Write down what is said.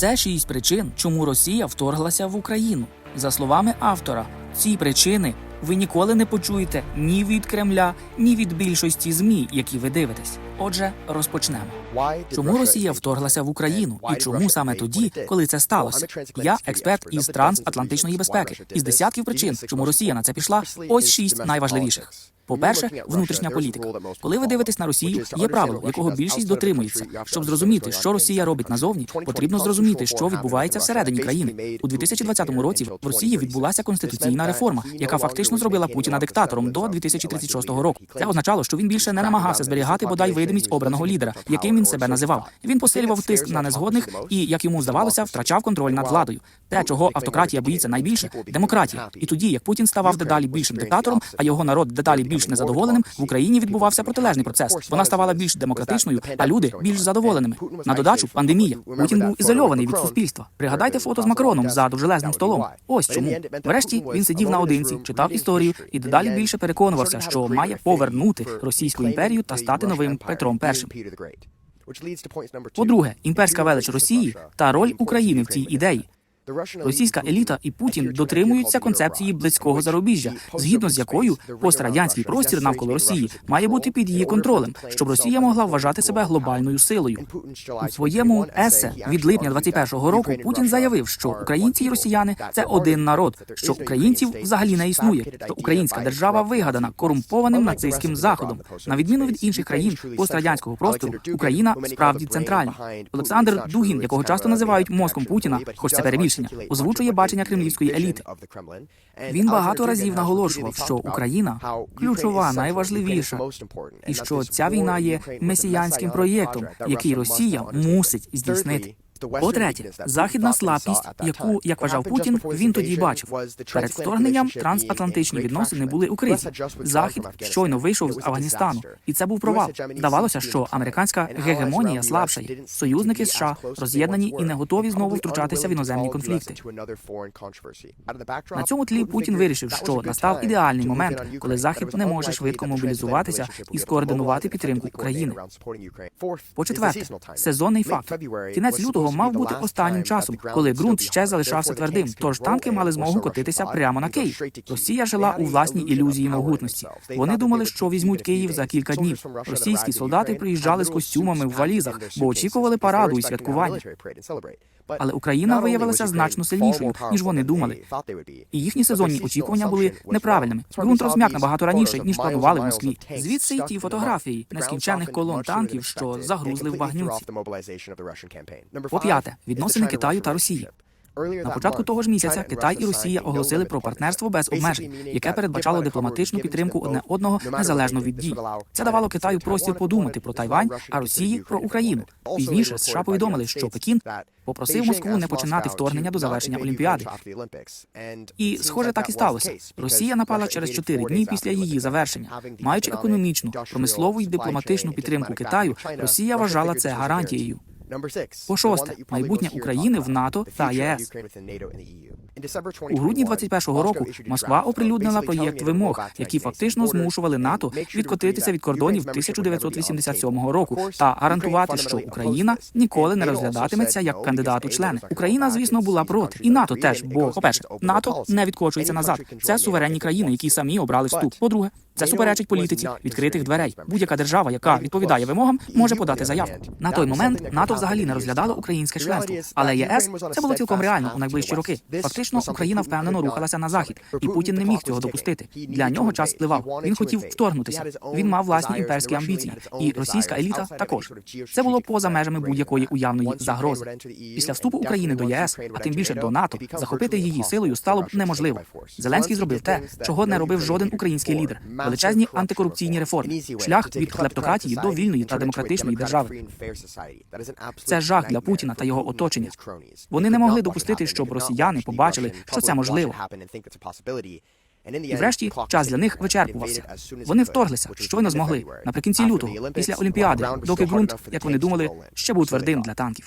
Це шість причин, чому Росія вторглася в Україну. За словами автора, ці причини ви ніколи не почуєте ні від Кремля, ні від більшості змі, які ви дивитесь. Отже, розпочнемо. Чому Росія вторглася в Україну і чому саме тоді, коли це сталося? Я експерт із трансатлантичної безпеки. Із десятків причин, чому Росія на це пішла. Ось шість найважливіших. По-перше, внутрішня політика. Коли ви дивитесь на Росію, є правило, якого більшість дотримується. Щоб зрозуміти, що Росія робить назовні, потрібно зрозуміти, що відбувається всередині країни. У 2020 році в Росії відбулася конституційна реформа, яка фактично зробила Путіна диктатором до 2036 року. Це означало, що він більше не намагався зберігати бодай видимість обраного лідера, яким він себе називав. Він посилював тиск на незгодних і, як йому здавалося, втрачав контроль над владою. Те, чого автократія боїться найбільше демократія. І тоді, як Путін ставав дедалі більшим диктатором, а його народ дедалі більш незадоволеним, в Україні відбувався протилежний процес. Вона ставала більш демократичною, а люди більш задоволеними. На додачу пандемія. Путін був ізольований від суспільства. Пригадайте фото з Макроном за довжелезним столом. Ось чому. Врешті він сидів наодинці, читав історію і дедалі більше переконувався, що має повернути Російську імперію та стати новим Петром І. По-друге, імперська велич Росії та роль України в цій ідеї. Російська еліта і Путін дотримуються концепції близького зарубіжжя, згідно з якою пострадянський простір навколо Росії має бути під її контролем, щоб Росія могла вважати себе глобальною силою. У своєму есе від липня 21-го року Путін заявив, що українці і росіяни це один народ, що українців взагалі не існує, що українська держава вигадана корумпованим нацистським заходом. На відміну від інших країн пострадянського простору, Україна справді центральна. Олександр Дугін, якого часто називають мозком Путіна, хоч це перебільшення, озвучує бачення кремлівської еліти. Він багато разів наголошував, що Україна ключова, найважливіша, і що ця війна є месіянським проєктом, який Росія мусить здійснити. По-третє, західна слабкість, яку, як вважав Путін, він тоді бачив. Перед вторгненням трансатлантичні відносини були у кризі. Захід щойно вийшов з Афганістану, і це був провал. Здавалося, що американська гегемонія слабшає. Союзники США роз'єднані і не готові знову втручатися в іноземні конфлікти. На цьому тлі Путін вирішив, що настав ідеальний момент, коли Захід не може швидко мобілізуватися і скоординувати підтримку України. По четверте, сезонний фактор. Кінець лютого мав бути останнім часом, коли ґрунт ще залишався твердим. Тож танки мали змогу котитися прямо на Київ. Росія жила у власній ілюзії могутності. Вони думали, що візьмуть Київ за кілька днів. Російські солдати приїжджали з костюмами в валізах, бо очікували параду і святкування. Але Україна виявилася значно сильнішою, ніж вони думали. І їхні сезонні очікування були неправильними. Ґрунт розм'як набагато раніше, ніж планували в Москві. Звідси й ті фотографії нескінченних колон танків, що загрузли в багнюці. По-п'яте, відносини Китаю та Росії. На початку того ж місяця Китай і Росія оголосили про партнерство без обмежень, яке передбачало дипломатичну підтримку одне одного незалежно від дій. Це давало Китаю простір подумати про Тайвань, а Росії про Україну. Пізніше США повідомили, що Пекін попросив Москву не починати вторгнення до завершення Олімпіади. І, схоже, так і сталося. Росія напала через чотири дні після її завершення. Маючи економічну, промислову і дипломатичну підтримку Китаю, Росія вважала це гарантією. По шосте, майбутнє України в НАТО та ЄС. У грудні 21-го року Москва оприлюднила проєкт вимог, які фактично змушували НАТО відкотитися від кордонів 1987 року та гарантувати, що Україна ніколи не розглядатиметься як кандидат у члени. Україна, звісно, була проти, і НАТО теж. Бо, по-перше, НАТО не відкочується назад. Це суверенні країни, які самі обрали вступ. По-друге, це суперечить політиці відкритих дверей. Будь-яка держава, яка відповідає вимогам, може подати заявку. На той момент НАТО взагалі не розглядало українське членство, але ЄС це було цілком реально у найближчі роки. Фактично, Україна впевнено рухалася на захід, і Путін не міг цього допустити. Для нього час спливав. Він хотів вторгнутися. Він мав власні імперські амбіції, і російська еліта також. Це було поза межами будь-якої уявної загрози. Після вступу України до ЄС, а тим більше до НАТО, захопити її силою стало б неможливо. Зеленський зробив те, чого не робив жоден український лідер. Величезні антикорупційні реформи, шлях від клептократії до вільної та демократичної держави. Це жах для Путіна та його оточення. Вони не могли допустити, щоб росіяни побачили, що це можливо. І врешті час для них вичерпувався. Вони вторглися, щойно змогли наприкінці лютого, після Олімпіади, доки ґрунт, як вони думали, ще був твердим для танків.